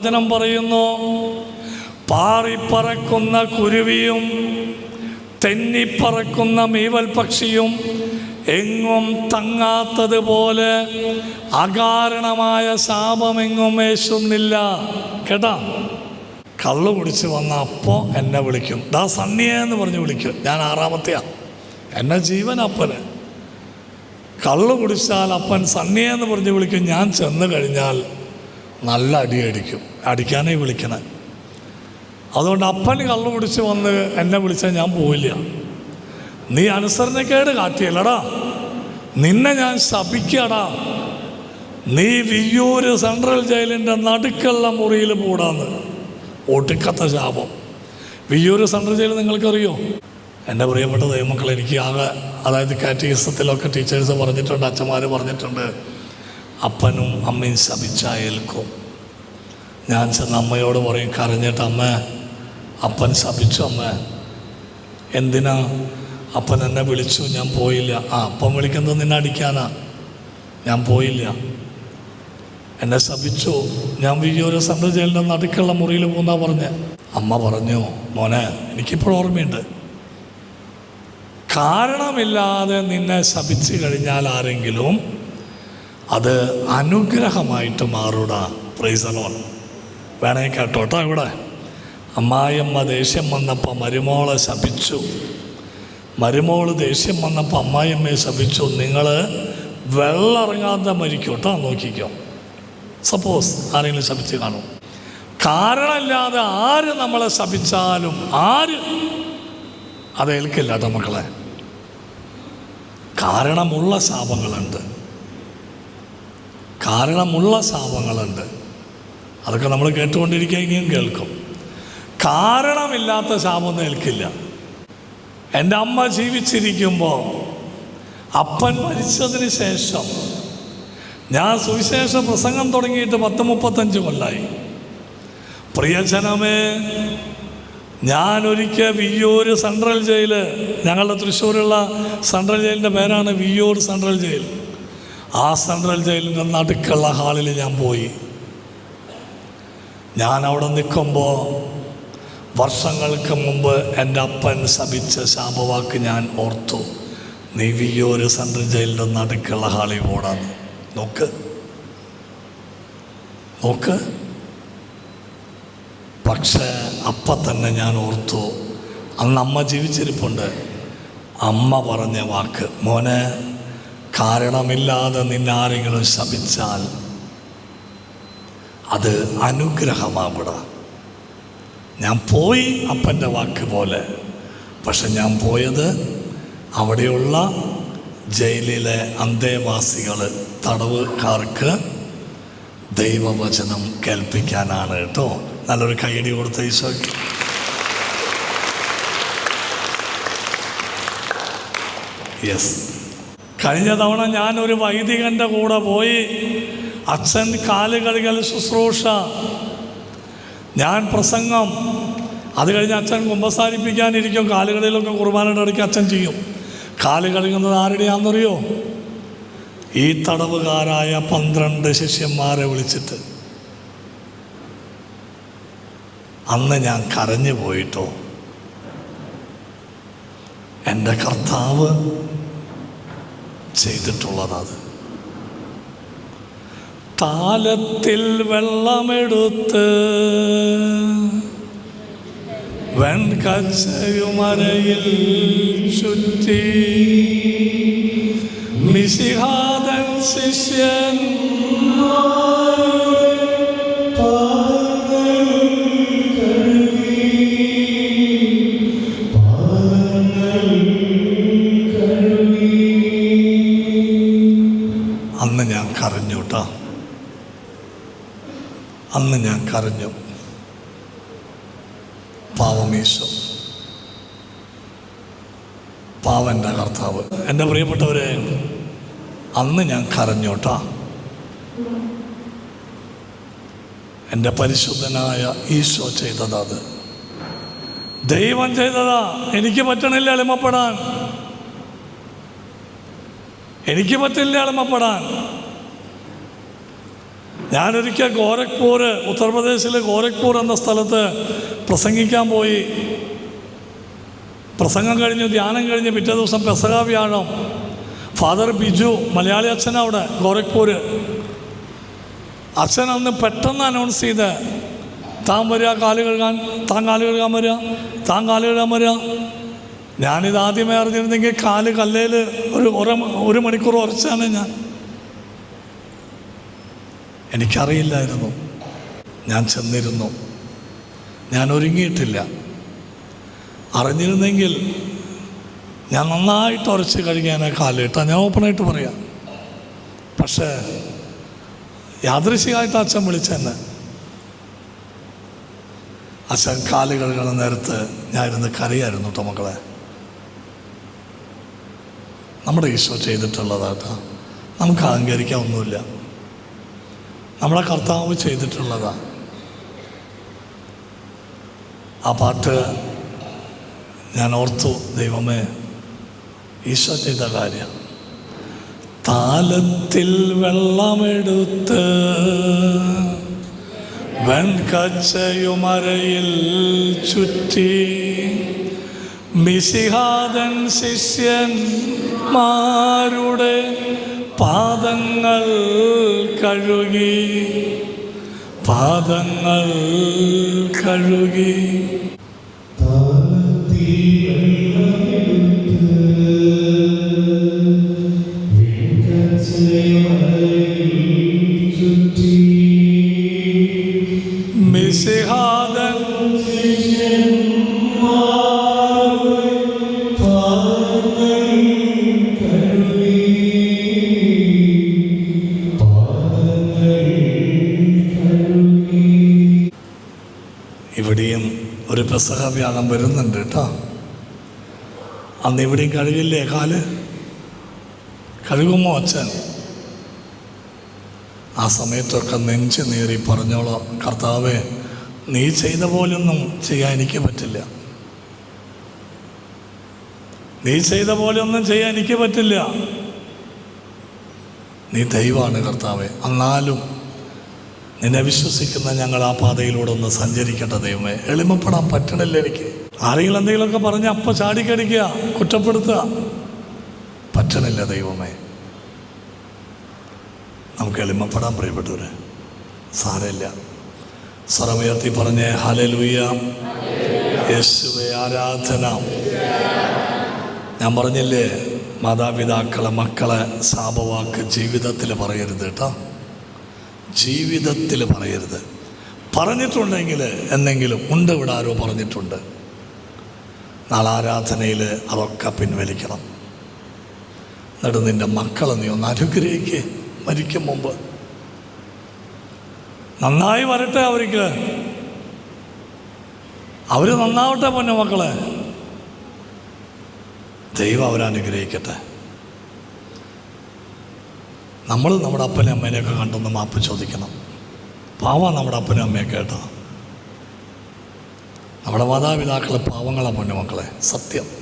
വചനം പറയുന്നു. പാറിപ്പറക്കുന്ന കുരുവിയും തെന്നിപ്പറക്കുന്ന മീവൽ പക്ഷിയും എങ്ങും തങ്ങാത്തതുപോലെ അകാരണമായ ശാപമെങ്ങും വേശുന്നില്ല കേട്ടാ? കള്ളു കുടിച്ച് വന്ന അപ്പോൾ എന്നെ വിളിക്കും. ദാ സണ്ണിയ എന്ന് പറഞ്ഞ് വിളിക്കും. ഞാൻ ആറാമത്തെയാ. എന്നെ ജീവൻ അപ്പന്. കള്ളു കുടിച്ചാൽ അപ്പൻ സണ്ണിയ എന്ന് പറഞ്ഞ് വിളിക്കും. ഞാൻ ചെന്ന് കഴിഞ്ഞാൽ നല്ല അടി അടിക്കും അടിക്കാനേ വിളിക്കണേ. അതുകൊണ്ട് അപ്പൻ കള്ളു കുടിച്ച് വന്ന് എന്നെ വിളിച്ചാൽ ഞാൻ പോവില്ല. നീ അനുസരണക്കേട് കാട്ടിയല്ലടാ. നിന്നെ ഞാൻ ശപിക്കടാ. നീ വിയ്യൂര് സെൻട്രൽ ജയിലിന്റെ നടുക്കുള്ള മുറിയിൽ കൂടാന്ന്. ഒടുക്കത്തെ ശാപം. വിയ്യൂര് സെൻട്രൽ ജയിൽ നിങ്ങൾക്കറിയോ? എന്റെ പ്രിയപ്പെട്ട ദൈവമക്കൾ എനിക്ക് ആകെ അതായത് കാറ്റീസത്തിലൊക്കെ ടീച്ചേഴ്സ് പറഞ്ഞിട്ടുണ്ട് അച്ഛന്മാർ പറഞ്ഞിട്ടുണ്ട് അപ്പനും അമ്മയും ശപിച്ചായേൽക്കും. ഞാൻ ചെന്ന് അമ്മയോട് പറയും കരഞ്ഞിട്ട് അമ്മ അപ്പൻ ശപിച്ചു അമ്മ. എന്തിനാ? അപ്പൻ എന്നെ വിളിച്ചു ഞാൻ പോയില്ല. ആ അപ്പൻ വിളിക്കുന്നത് നിന്നെ അടിക്കാനാ? ഞാൻ പോയില്ല. എന്നെ ശപിച്ചു. ഞാൻ വിജയോര സെൻട്രൽ ജയിലിന്റെ നടുക്കുള്ള മുറിയിൽ പോകുന്നാ പറഞ്ഞ്. അമ്മ പറഞ്ഞു മോനെ എനിക്കിപ്പോൾ ഓർമ്മയുണ്ട്. കാരണമില്ലാതെ നിന്നെ ശപിച്ചു കഴിഞ്ഞാൽ ആരെങ്കിലും അത് അനുഗ്രഹമായിട്ട് മാറൂടാ. പ്രൈസലോൺ വേണേ കേട്ടോട്ടോ ഇവിടെ. അമ്മായിയമ്മ ദേഷ്യം വന്നപ്പോൾ മരുമോളെ ശപിച്ചു. മരുമോൾ ദേഷ്യം വന്നപ്പോൾ അമ്മായിയമ്മയെ ശപിച്ചു. നിങ്ങൾ വെള്ളമിറങ്ങാതെ മരിക്കും കേട്ടോ നോക്കിക്കോ. സപ്പോസ് ആരെങ്കിലും ശപിച്ച് കാണും. കാരണമില്ലാതെ ആര് നമ്മളെ ശപിച്ചാലും ആര്? അത് ഏൽക്കില്ല കേട്ടോ മക്കളെ. കാരണമുള്ള ശാപങ്ങളുണ്ട്. കാരണമുള്ള ശാപങ്ങളുണ്ട്. അതൊക്കെ നമ്മൾ കേട്ടുകൊണ്ടിരിക്കുക ഇനിയും കേൾക്കും. കാരണമില്ലാത്ത ശാപമൊന്നും ഏൽക്കില്ല. എന്റെ അമ്മ ജീവിച്ചിരിക്കുമ്പോൾ അപ്പൻ മരിച്ചതിന് ശേഷം ഞാൻ സുവിശേഷ പ്രസംഗം തുടങ്ങിയിട്ട് പത്ത് മുപ്പത്തഞ്ച് കൊല്ലായി. പ്രിയജനമേ ഞാൻ ഒരിക്കൽ വിയ്യൂർ സെൻട്രൽ ജയിൽ ഞങ്ങളുടെ തൃശ്ശൂരുള്ള സെൻട്രൽ ജയിലിന്റെ പേരാണ് വിയ്യൂർ സെൻട്രൽ ജയിൽ. ആ സെൻട്രൽ ജയിലിന്റെ നടുക്കുള്ള ഹാളിൽ ഞാൻ പോയി. ഞാൻ അവിടെ നിൽക്കുമ്പോൾ വർഷങ്ങൾക്ക് മുമ്പ് എന്റെ അപ്പൻ ശപിച്ച ശാപവാക്ക് ഞാൻ ഓർത്തു. നീ വിയോര് സെൻട്രൽ ജയിലിന്റെ നടുക്കുള്ള ഹാളിൽ പോടാന്ന് നോക്ക്. നോക്ക്. പക്ഷേ അപ്പം തന്നെ ഞാൻ ഓർത്തു. അന്ന് അമ്മ ജീവിച്ചിരിപ്പുണ്ട്. അമ്മ പറഞ്ഞ വാക്ക് മോനെ കാരണമില്ലാതെ നിന്നാരെങ്കിലും ശപിച്ചാൽ അത് അനുഗ്രഹമാവിട. ഞാൻ പോയി അപ്പന്റെ വാക്ക് പോലെ പക്ഷെ ഞാൻ പോയത് അവിടെയുള്ള ജയിലിലെ അന്തേവാസികൾ തടവുകാർക്ക് ദൈവവചനം കേൾപ്പിക്കാനാണ് കേട്ടോ. നല്ലൊരു കൈയടി കൊടുത്ത ഈശോ യെസ് കഴിഞ്ഞ തവണ ഞാനൊരു വൈദികന്റെ കൂടെ പോയി അച്ഛൻ കാലുകളികൾ ശുശ്രൂഷ. ഞാൻ പ്രസംഗം. അത് കഴിഞ്ഞ് അച്ഛൻ കുമ്പസാരിപ്പിക്കാനിരിക്കും. കാലുകളിലൊക്കെ കുർബാനയുടെ ഇടയ്ക്ക് അച്ഛൻ ചെയ്യും. കാൽ കഴുകുന്നത് ആരുടെയാണെന്നറിയോ? ഈ തടവുകാരായ പന്ത്രണ്ട് ശിഷ്യന്മാരെ വിളിച്ചിട്ട്. അന്ന് ഞാൻ കരഞ്ഞു പോയിട്ടോ? എന്റെ കർത്താവ് ചെയ്തിട്ടുള്ളതത്. താലത്തിൽ വെള്ളമെടുത്ത് വെൺകച്ചയുമരയിൽ ചുറ്റി. മിശിഹാദൻ ശിഷ്യൻ അന്ന് ഞാൻ കരഞ്ഞു. പാവമീശോ പാവന്റെ കർത്താവ്. എന്റെ പ്രിയപ്പെട്ടവരെ അന്ന് ഞാൻ കരഞ്ഞോട്ടാ എന്റെ പരിശുദ്ധനായ ഈശോ ചെയ്തതാ അത്. ദൈവം ചെയ്തതാ. എനിക്ക് പറ്റണില്ല എളിമപ്പെടാൻ എനിക്ക് പറ്റില്ല എളിമപ്പെടാൻ ഞാനൊരിക്കൽ ഗോരഖ്പൂർ ഉത്തർപ്രദേശിലെ ഗോരഖ്പൂർ എന്ന സ്ഥലത്ത് പ്രസംഗിക്കാൻ പോയി. പ്രസംഗം കഴിഞ്ഞു ധ്യാനം കഴിഞ്ഞ് പിറ്റേ ദിവസം പെസക വ്യാഴം ഫാദർ ബിജു മലയാളി അച്ഛനാ അവിടെ ഗോരഖ്പൂർ അച്ഛൻ അന്ന് പെട്ടെന്ന് അനൗൺസ് ചെയ്ത് താൻ വരിക കാൽ കഴുകാൻ താൻ കാൽ കഴുകാൻ വരിക താൻ കാൽ കഴുകാൻ വരിക ഞാനിത് ആദ്യമേ അറിഞ്ഞിരുന്നെങ്കിൽ കാൽ കല്ലേൽ ഒരു ഒരു ഒരു മണിക്കൂർ ഉറച്ചാണ് ഞാൻ. എനിക്കറിയില്ലായിരുന്നു. ഞാൻ ചെന്നിരുന്നു. ഞാൻ ഒരുങ്ങിയിട്ടില്ല. അറിഞ്ഞിരുന്നെങ്കിൽ ഞാൻ നന്നായിട്ട് ഉറച്ച് കഴിഞ്ഞാൽ കാലിട്ടാ ഞാൻ ഓപ്പണായിട്ട് പറയാം. പക്ഷേ യാദൃശികമായിട്ട് അച്ഛൻ വിളിച്ചെന്നെ അച്ഛൻ കാൽ കഴുകണ നേരത്ത് ഞാൻ ഇരുന്ന് കരയായിരുന്നു കേട്ടോ മക്കളെ. നമ്മുടെ ഈശോ ചെയ്തിട്ടുള്ളതാട്ടോ നമുക്ക് അഹങ്കരിക്കാൻ ഒന്നുമില്ല. നമ്മളെ കർത്താവ് ചെയ്തിട്ടുള്ളതാണ് ആ പാട്ട് ഞാൻ ഓർത്തു ദൈവമേ ഈശോ ചെയ്ത കാര്യം. താലത്തിൽ വെള്ളമെടുത്ത് വെൺകച്ചയുമരയിൽ ചുറ്റി മിസിഹാദൻ ശിഷ്യന്മാരുടെ പാദങ്ങൾ കഴുകി പാദങ്ങൾ കഴുകി. മിസിഹാദൻ ഇവിടെയും ഒരു പെസഹ വ്യാഴം വരുന്നുണ്ട് കേട്ടോ. അന്ന് ഇവിടെയും കഴുകില്ലേ കാൽ? കഴുകുമോ അച്ഛൻ? ആ സമയത്തൊക്കെ നെഞ്ച് നേറി പറഞ്ഞോളാം കർത്താവെ നീ ചെയ്ത പോലൊന്നും ചെയ്യാൻ എനിക്ക് പറ്റില്ല. നീ ചെയ്ത പോലൊന്നും ചെയ്യാൻ എനിക്ക് പറ്റില്ല. നീ ദൈവമാണ് കർത്താവെ. എന്നാലും നിന്നെ വിശ്വസിക്കുന്ന ഞങ്ങൾ ആ പാതയിലൂടെ ഒന്ന് സഞ്ചരിക്കട്ടെ ദൈവമേ. എളിമപ്പെടാൻ പറ്റണില്ല എനിക്ക്. ആരെങ്കിലും എന്തെങ്കിലുമൊക്കെ പറഞ്ഞ് അപ്പം ചാടിക്കടിക്കുക കുറ്റപ്പെടുത്തുക. പറ്റണില്ല ദൈവമേ. നമുക്ക് എളിമപ്പെടാൻ പ്രിയപ്പെട്ടവരെ സാരമില്ല. സ്വരമുയർത്തി പറഞ്ഞേ ഹലലൂയ യേശുവെ ആരാധന. ഞാൻ പറഞ്ഞില്ലേ മാതാപിതാക്കളെ മക്കളെ ശാപവാക്ക് ജീവിതത്തിൽ പറയരുത് കേട്ടോ. ജീവിതത്തിൽ പറയരുത്. പറഞ്ഞിട്ടുണ്ടെങ്കിൽ എന്തെങ്കിലും ഉണ്ട് ഇവിടെ ആരോ പറഞ്ഞിട്ടുണ്ട്. നാളാരാധനയിൽ അതൊക്കെ പിൻവലിക്കണം. എന്നിട്ട് നിന്റെ മക്കളെ നീ ഒന്ന് അനുഗ്രഹിക്ക്. മരിക്കും മുമ്പ്. നന്നായി വരട്ടെ അവർക്ക്. അവർ നന്നാവട്ടെ പൊന്നു മക്കളെ. ദൈവം അവരനുഗ്രഹിക്കട്ടെ നമ്മൾ നമ്മുടെ അപ്പനെ അമ്മേനെയൊക്കെ കണ്ടൊന്ന് മാപ്പ് ചോദിക്കണം. പാവ നമ്മുടെ അപ്പനും അമ്മയൊക്കെ കേട്ടോ. നമ്മുടെ മാതാപിതാക്കളെ പാവങ്ങളാണ് പൊന്നു മക്കളെ സത്യം.